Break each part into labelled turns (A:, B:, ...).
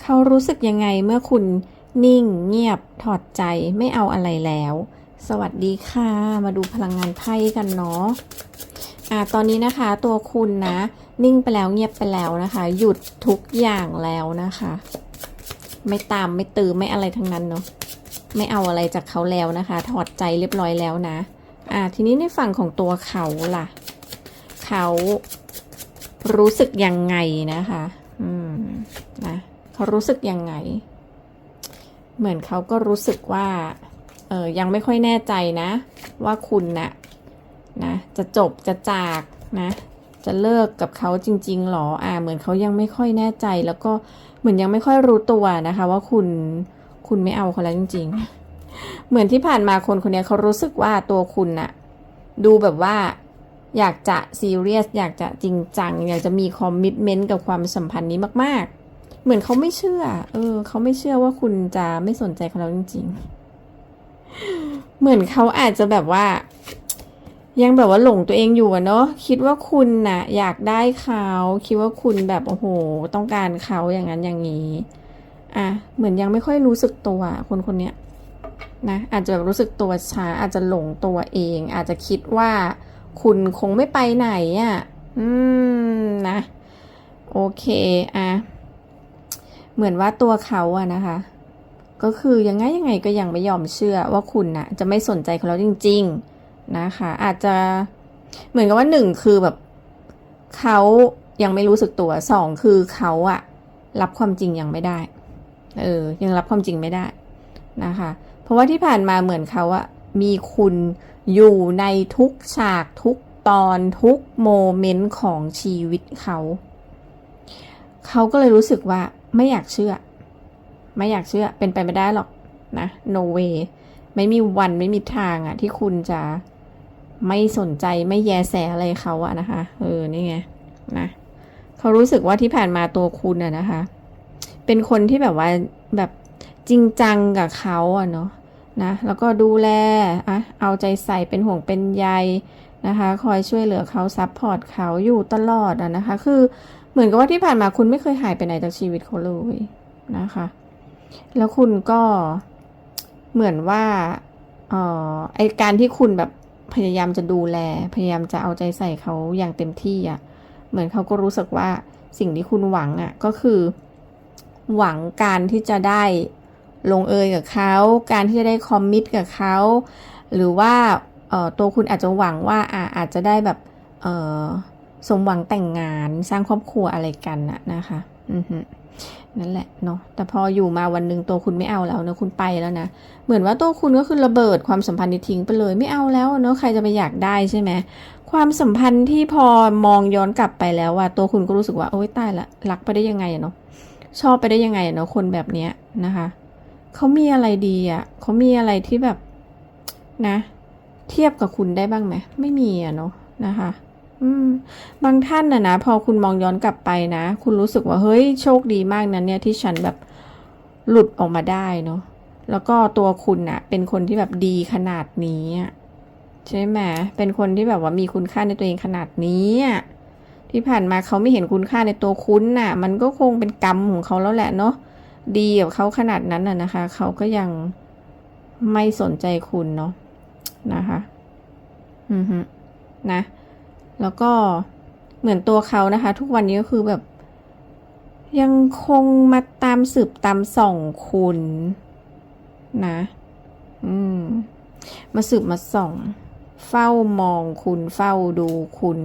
A: เขารู้สึกยังไงเมื่อคุณนิ่งเงียบถอดใจไม่เอาอะไรแล้ว สวัสดีค่ะ มาดูพลังงานไพ่กันเนาะอ่าตอนนี้นะคะตัวคุณนะ นิ่งไปแล้วเงียบไปแล้วนะคะ หยุดทุกอย่างแล้วนะคะ ไม่ตามไม่ตือไม่อะไรทั้งนั้นเนาะไม่เอาอะไรจากเขาแล้วนะคะ ถอดใจเรียบร้อยแล้วนะอ่าทีนี้ในฝั่งของตัวเขาล่ะ เขารู้สึกยังไงนะคะ อืม เขารู้สึกยังไง เหมือนเขาก็รู้สึกว่าเออยังไม่ค่อยแน่ใจนะ ว่าคุณนะนะจะจบจะจากนะ จะเลิกกับเขาจริงๆหรออ่า เหมือนเขายังไม่ค่อยแน่ใจ แล้วก็เหมือนยังไม่ค่อยรู้ตัวนะคะ ว่าคุณคุณไม่เอาเขาแล้วจริง ๆ เหมือนที่ผ่านมาคนคนนี้เขารู้สึกว่าตัวคุณน่ะดูแบบว่าอยากจะซีเรียสอยากจะจริงจัง อยากจะมีคอมมิชเมนต์กับความสัมพันธ์นี้มาก ๆ เหมือนเขาไม่เชื่อ เออ เขาไม่เชื่อว่าคุณจะไม่สนใจเขาแล้วจริง ๆ เหมือนเขาอาจจะแบบว่า ยังแบบว่าหลงตัวเองอยู่อะเนาะ คิดว่าคุณน่ะ อยากได้เขา คิดว่าคุณแบบโอ้โห ต้องการเขาอย่างนั้นอย่างนี้ อะ เหมือนยังไม่ค่อยรู้สึกตัว คนคนเนี้ยนะ อาจจะแบบรู้สึกตัวช้า อาจจะหลงตัวเอง อาจจะคิดว่าคุณคงไม่ไปไหนอะ่ะ อืม นะ โอเค อะ เหมือนว่าตัวเขาอะนะคะ ก็คือยังไงยังไงก็ยังไม่ยอมเชื่อว่าคุณน่ะ จะไม่สนใจเขาแล้วจริง ๆนะคะ อาจจะเหมือนกับว่าหนึ่งคือแบบเขายังไม่รู้สึกตัวสองคือเขาอะรับความจริงยังไม่ได้ เออ ยังรับความจริงไม่ได้นะคะ เพราะว่าที่ผ่านมาเหมือนเขาอะมีคุณอยู่ในทุกฉากทุกตอนทุกโมเมนต์ของชีวิตเขา เขาก็เลยรู้สึกว่า ไม่อยากเชื่อ ไม่อยากเชื่อ เป็นไปไม่ได้หรอกนะ no way ไม่มีวันไม่มีทางอะที่คุณจะไม่สนใจไม่แยแสอะไรเขาอะนะคะ เออ นี่ไง นะเขารู้สึกว่าที่ผ่านมาตัวคุณอะนะคะ เป็นคนที่แบบว่าแบบจริงจังกับเขาอะเนาะนะ แล้วก็ดูแลอะเอาใจใส่เป็นห่วงเป็นใยนะคะ คอยช่วยเหลือเขาซัพพอร์ตเขาอยู่ตลอดอะนะคะ คือ เหมือนกับว่าที่ผ่านมาคุณไม่เคยหายไปไหนจากชีวิตเขาเลยนะคะ แล้วคุณก็เหมือนว่าอ่อไอการที่คุณแบบพยายามจะดูแล พยายามจะเอาใจใส่เขาอย่างเต็มที่อะเหมือนเขาก็รู้สึกว่าสิ่งที่คุณหวังอะก็คือ หวังการที่จะได้ลงเอยกับเขา การที่จะได้คอมมิตกับเขา หรือว่าเอ่อตัวคุณอาจจะหวังว่าอาอาจจะได้แบบเอ่อ สมหวังแต่งงานสร้างครอบครัวอะไรกันน่ะนะคะอือฮึนั่นแหละเนาะแต่พออยู่มาวันหนึ่งตัวคุณไม่เอาแล้วนะคุณไปแล้วนะเหมือนว่าตัวคุณก็คือระเบิดความสัมพันธ์นี้ทิ้งไปเลยไม่เอาแล้วเนาะใครจะไปอยากได้ใช่ไหมความสัมพันธ์ที่พอมองย้อนกลับไปแล้วว่าตัวคุณก็รู้สึกว่าโอ๊ยตายละรักไปได้ยังไงเนาะชอบไปได้ยังไงเนาะคนแบบเนี้ยนะคะเขามีอะไรดีอะเขามีอะไรที่แบบนะ เทียบกับคุณได้บ้างไหมไม่มีอะเนาะนะคะ บางท่านนะนะ พอคุณมองย้อนกลับไปนะ คุณรู้สึกว่าเฮ้ยโชคดีมากนะเนี่ยที่ฉันแบบหลุดออกมาได้เนาะแล้วก็ตัวคุณน่ะ เป็นคนที่แบบดีขนาดนี้ใช่ไหมเป็นคนที่แบบว่ามีคุณค่าในตัวเองขนาดนี้ที่ผ่านมาเขาไม่เห็นคุณค่าในตัวคุณน่ะ มันก็คงเป็นกรรมของเขาแล้วแหละเนาะดีกับเขาขนาดนั้นน่ะนะคะ เขาก็ยังไม่สนใจคุณเนาะนะคะ อือฮึนะ แล้วก็เหมือนตัวเขานะคะ ทุกวันนี้ก็คือแบบ ยังคงมาตามสืบตามส่องคุณนะ อืม มาสืบมาส่อง เฝ้ามองคุณเฝ้าดูคุณ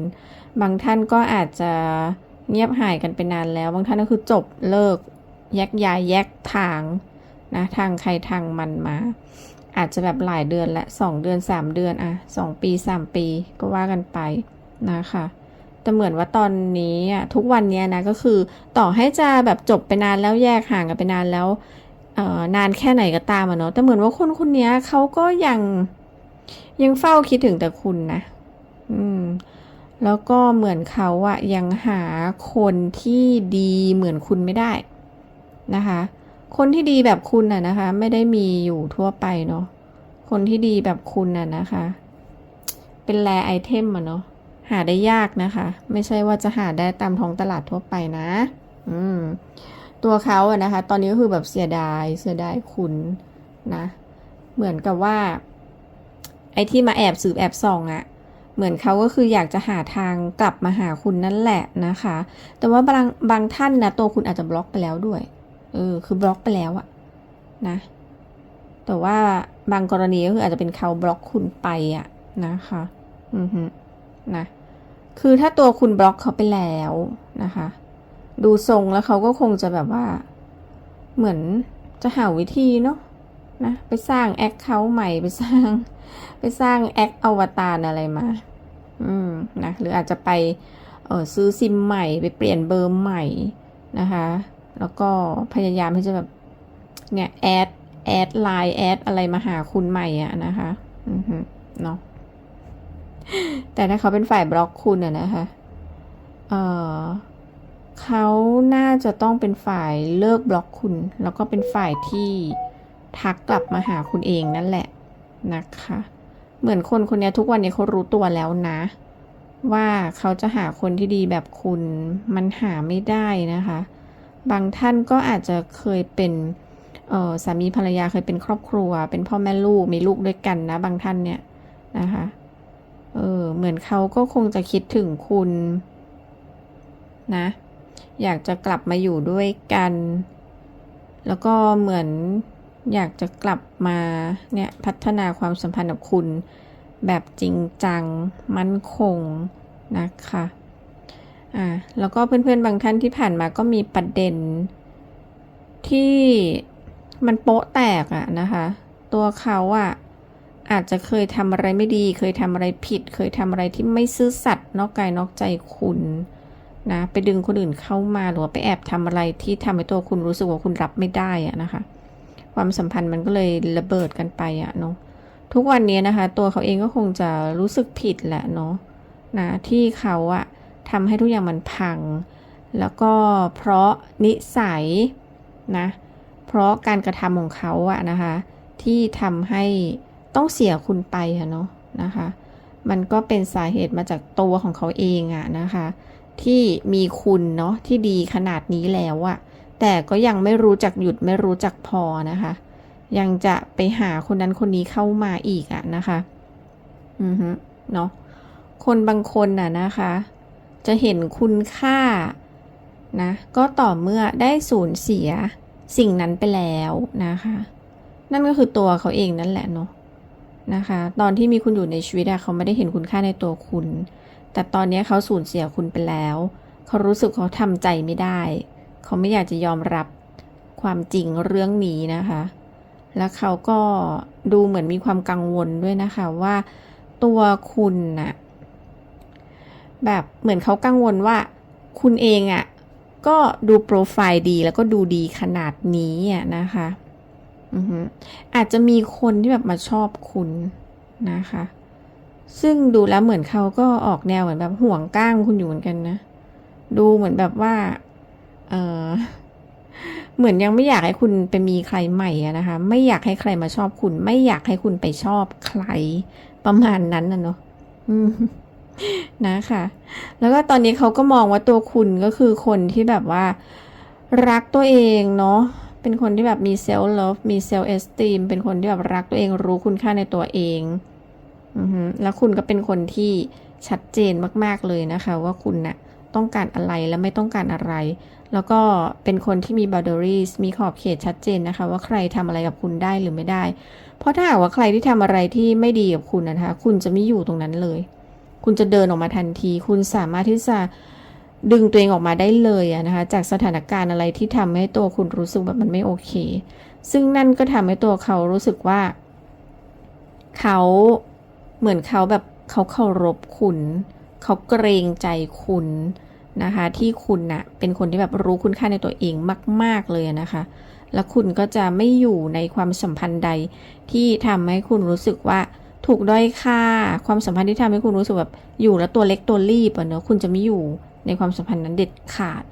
A: บางท่านก็อาจจะเงียบหายกันไปนานแล้ว บางท่านก็คือจบเลิก แยกย้ายแยกทางนะทางใครทางมันมา อาจจะแบบหลายเดือนละสองเดือนสามเดือนอะสองปีสามปีก็ว่ากันไป นะคะแต่เหมือนว่าตอนนี้อะทุกวันเนี้ยนะก็คือต่อให้จะแบบจบไปนานแล้วแยกห่างกันไปนานแล้วนานแค่ไหนก็ตามอะเนาะแต่เหมือนว่าคนคนนี้เขาก็ยังยังเฝ้าคิดถึงแต่คุณนะ อืม แล้วก็เหมือนเขาอะยังหาคนที่ดีเหมือนคุณไม่ได้นะคะ คนที่ดีแบบคุณน่ะนะคะ ไม่ได้มีอยู่ทั่วไปเนาะคนที่ดีแบบคุณน่ะนะคะ เป็นแรไอเทมอะเนาะ หาได้ยากนะคะ ไม่ใช่ว่าจะหาได้ตามท้องตลาดทั่วไปนะ อืม ตัวเขาอะนะคะ ตอนนี้ก็คือแบบเสียดาย เสียดายคุณนะ เหมือนกับว่า ไอ้ที่มาแอบสืบแอบส่องอะเหมือนเขาก็คืออยากจะหาทางกลับมาหาคุณนั่นแหละนะคะ แต่ว่าบางบางท่านนะตัวคุณอาจจะบล็อกไปแล้วด้วย เออ คือบล็อกไปแล้วอะนะ แต่ว่าบางกรณีก็คืออาจจะเป็นเขาบล็อกคุณไปอะนะคะ อือฮึนะ คือถ้าตัวคุณบล็อกเขาไปแล้วนะคะ ดูทรงแล้วเขาก็คงจะแบบว่า เหมือนจะหาวิธีเนาะนะไปสร้างแอคเคาท์ใหม่ไปสร้าง ไปสร้างแอคอวตารอะไรมา อืมนะหรืออาจจะไปเออซื้อซิมใหม่ไปเปลี่ยนเบอร์ใหม่นะคะ แล้วก็พยายามที่จะแบบเนี่ยแอดแอดไลน์แอดอะไรมาหาคุณใหม่อะนะคะ อือเนาะ แต่ถ้าเขาเป็นฝ่ายบล็อกคุณอะนะคะเเขาน่าจะต้องเป็นฝ่ายเลิกบล็อกคุณ แล้วก็เป็นฝ่ายที่ทักกลับมาหาคุณเองนั่นแหละนะคะ เหมือนคนคนนี้ทุกวันนี้เขารู้ตัวแล้วนะ ว่าเขาจะหาคนที่ดีแบบคุณมันหาไม่ได้นะคะ บางท่านก็อาจจะเคยเป็นสามีภรรยาเคยเป็นครอบครัว เป็นพ่อแม่ลูกมีลูกด้วยกันนะ บางท่านเนี่ยนะคะ มือนเขาก็คงจะคิดถึงคุณนะ อยากจะกลับมาอยู่ด้วยกัน แล้วก็เหมือนอยากจะกลับมาเนี่ยพัฒนาความสัมพันธ์กับคุณ แบบจริงจัง มั่นคงนะคะอ่าแล้วก็เพื่อนๆบางท่านที่ผ่านมาก็มีประเด็น ที่มันโป๊ะแตกอะนะคะ ตัวเขาอะ อาจจะเคยทำอะไรไม่ดี เคยทำอะไรผิด เคยทำอะไรที่ไม่ซื่อสัตย์นอกกายนอกใจคุณนะไปดึงคนอื่นเข้ามาหรือว่าไปแอบทำอะไรที่ทำให้ตัวคุณรู้สึกว่าคุณรับไม่ได้อะนะคะ ความสัมพันธ์มันก็เลยระเบิดกันไปอะเนาะทุกวันนี้นะคะ ตัวเขาเองก็คงจะรู้สึกผิดแหละเนาะนะที่เขาอะทำให้ทุกอย่างมันพัง แล้วก็เพราะนิสัยนะเพราะการกระทำของเขาอะนะคะ ที่ทำให้ ต้องเสียคุณไปอะเนาะนะคะ มันก็เป็นสาเหตุมาจากตัวของเขาเองอะนะคะ ที่มีคุณเนาะที่ดีขนาดนี้แล้วอะแต่ก็ยังไม่รู้จักหยุดไม่รู้จักพอนะคะ ยังจะไปหาคนนั้นคนนี้เข้ามาอีกอะนะคะ อือฮึเนาะคนบางคนน่ะนะคะ จะเห็นคุณค่านะก็ต่อเมื่อได้สูญเสียสิ่งนั้นไปแล้วนะคะ นั่นก็คือตัวเขาเองนั่นแหละเนาะ นะคะ ตอนที่มีคุณอยู่ในชีวิตเขาไม่ได้เห็นคุณค่าในตัวคุณ แต่ตอนนี้เขาสูญเสียคุณไปแล้ว เขารู้สึกเขาทำใจไม่ได้ เขาไม่อยากจะยอมรับความจริงเรื่องนี้นะคะ แล้วเขาก็ดูเหมือนมีความกังวลด้วยนะคะว่าตัวคุณน่ะแบบเหมือนเขากังวลว่าคุณเองอะ่ะก็ดูโปรไฟล์ดีแล้วก็ดูดีขนาดนี้อะนะคะ อาจจะมีคนที่แบบมาชอบคุณนะคะ ซึ่งดูแล้วเหมือนเขาก็ออกแนวเหมือนแบบห่วงก้างคุณอยู่เหมือนกันนะ ดูเหมือนแบบว่า เออเหมือนยังไม่อยากให้คุณไปมีใครใหม่นะคะ ไม่อยากให้ใครมาชอบคุณ ไม่อยากให้คุณไปชอบใครประมาณนั้นนะเนาะนะคะ แล้วก็ตอนนี้เขาก็มองว่าตัวคุณก็คือคนที่แบบว่า รักตัวเองเนาะ เป็นคนที่แบบมีเซลล์เลิฟมีเซลล์เอสติมเป็นคนที่แบบรักตัวเองรู้คุณค่าในตัวเองอือฮึแล้วคุณก็เป็นคนที่ชัดเจนมาก ๆเลยนะคะ ว่าคุณน่ะต้องการอะไรและไม่ต้องการอะไร แล้วก็เป็นคนที่มี boundaries มีขอบเขตชัดเจนนะคะ ว่าใครทำอะไรกับคุณได้หรือไม่ได้ เพราะถ้าหากว่าใครที่ทำอะไรที่ไม่ดีกับคุณนะคะ คุณจะไม่อยู่ตรงนั้นเลย คุณจะเดินออกมาทันที คุณสามารถที่จะ ดึงตัวเองออกมาได้เลยอะนะคะ จากสถานการณ์อะไรที่ทำให้ตัวคุณรู้สึกแบบมันไม่โอเค ซึ่งนั่นก็ทำให้ตัวเขารู้สึกว่า เขาเหมือนเขาแบบเขาเคารพคุณ เขาเกรงใจคุณนะคะ ที่คุณน่ะเป็นคนที่แบบรู้คุณค่าในตัวเองมาก ๆเลยนะคะ แล้วคุณก็จะไม่อยู่ในความสัมพันธ์ใดที่ทำให้คุณรู้สึกว่าถูกด้อยค่า ความสัมพันธ์ที่ทำให้คุณรู้สึกแบบอยู่แล้วตัวเล็กตัวรีบอะเนอะคุณจะไม่อยู่ ในความสัมพันธ์นั้นเด็ดขาด